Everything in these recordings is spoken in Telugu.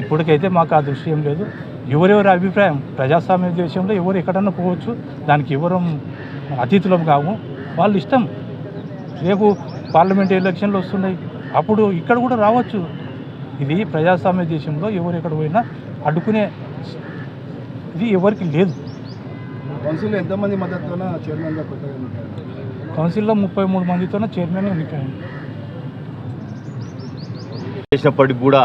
ఇప్పటికైతే మాకు ఆ దృష్టి ఏం లేదు. ఎవరెవరి అభిప్రాయం? ప్రజాస్వామ్య దేశంలో ఎవరు ఎక్కడన్నా పోవచ్చు దానికి ఎవరు అతిథులం కావు వాళ్ళ ఇష్టం. రేపు పార్లమెంట్ ఎలక్షన్లు వస్తున్నాయి. అప్పుడు ఇక్కడ కూడా రావచ్చు. ఇది ప్రజాస్వామ్య దేశంలో ఎవరు ఎక్కడ పోయినా అడ్డుకునే ఇది ఎవరికి లేదు. కౌన్సిల్ ఎంతమంది మద్దతున చైర్మన్గా కొత్తగా ఎన్నికయ్యారు? కౌన్సిల్లో ముప్పై మూడు మందితోనే చైర్మన్ ఎన్నికైంది. చేసినప్పటికి కూడా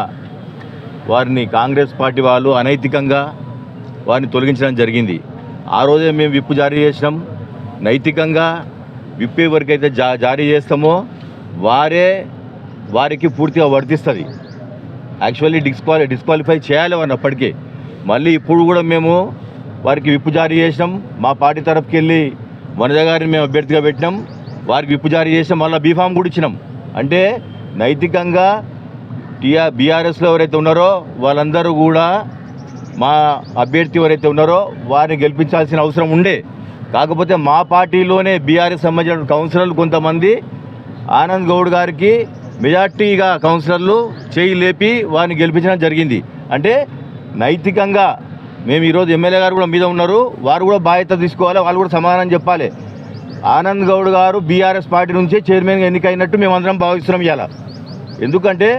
వారిని కాంగ్రెస్ పార్టీ వాళ్ళు అనైతికంగా వారిని తొలగించడం జరిగింది. ఆ రోజే మేము విప్పు జారీ చేసినాం. నైతికంగా విప్పు ఎవరికైతే జా జారీ చేస్తామో వారే వారికి పూర్తిగా వర్తిస్తుంది. యాక్చువల్లీ డిస్క్వాలి డిస్క్వాలిఫై చేయాలి వారిని అప్పటికే. మళ్ళీ ఇప్పుడు కూడా మేము వారికి విప్పు జారీ చేసినాం. మా పార్టీ తరఫుకి వెళ్ళి వనజ గారిని మేము అభ్యర్థిగా పెట్టినాం. వారికి విప్పు జారీ చేసినాం. మళ్ళీ బీఫామ్ కూడా ఇచ్చినాం. అంటే నైతికంగా టీఆర్ బీఆర్ఎస్లో ఎవరైతే ఉన్నారో వాళ్ళందరూ కూడా మా అభ్యర్థి ఎవరైతే ఉన్నారో వారిని గెలిపించాల్సిన అవసరం ఉండే. కాకపోతే మా పార్టీలోనే బీఆర్ఎస్ సంబంధించిన కౌన్సిలర్లు కొంతమంది ఆనంద్ గౌడ్ గారికి మెజార్టీగా కౌన్సిలర్లు చేయి లేపి వారిని గెలిపించడం జరిగింది. అంటే నైతికంగా మేము ఈరోజు ఎమ్మెల్యే గారు కూడా మీద ఉన్నారు వారు కూడా బాధ్యత తీసుకోవాలి వాళ్ళు కూడా సమాధానం చెప్పాలి. ఆనంద్ గౌడ్ గారు బీఆర్ఎస్ పార్టీ నుంచే చైర్మన్గా ఎన్నికైనట్టు మేమందరం భావిస్తున్నాం ఇవాళ ఎందుకంటే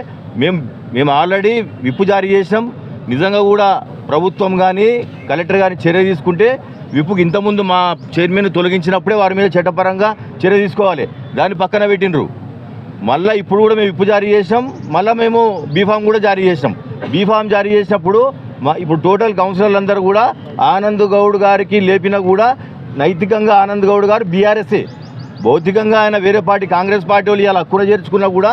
మేము మేము ఆల్రెడీ విప్పు జారీ చేసినాం. నిజంగా కూడా ప్రభుత్వం కానీ కలెక్టర్ కానీ చర్య తీసుకుంటే విప్పుకి ఇంతకుముందు మా చైర్మన్ తొలగించినప్పుడే వారి మీద చట్టపరంగా చర్య తీసుకోవాలి. దాన్ని పక్కన పెట్టినరు మళ్ళీ ఇప్పుడు కూడా మేము విప్పు జారీ చేసినాం. మళ్ళీ మేము బీఫామ్ కూడా జారీ చేసినాం. బీఫామ్ జారీ చేసినప్పుడు మా ఇప్పుడు టోటల్ కౌన్సిలర్లు అందరూ కూడా ఆనంద్ గౌడ్ గారికి లేపినా కూడా నైతికంగా ఆనంద్ గౌడ్ గారు బీఆర్ఎస్ఏ. భౌతికంగా ఆయన వేరే పార్టీ కాంగ్రెస్ పార్టీ వాళ్ళు ఇలా హక్కున చేర్చుకున్నా కూడా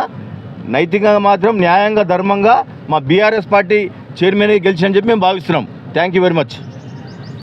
నైతికంగా మాత్రం న్యాయంగా ధర్మంగా మా బీఆర్ఎస్ పార్టీ చైర్మన్ గెలిచి అని చెప్పి మేము భావిస్తున్నాం. Thank you very much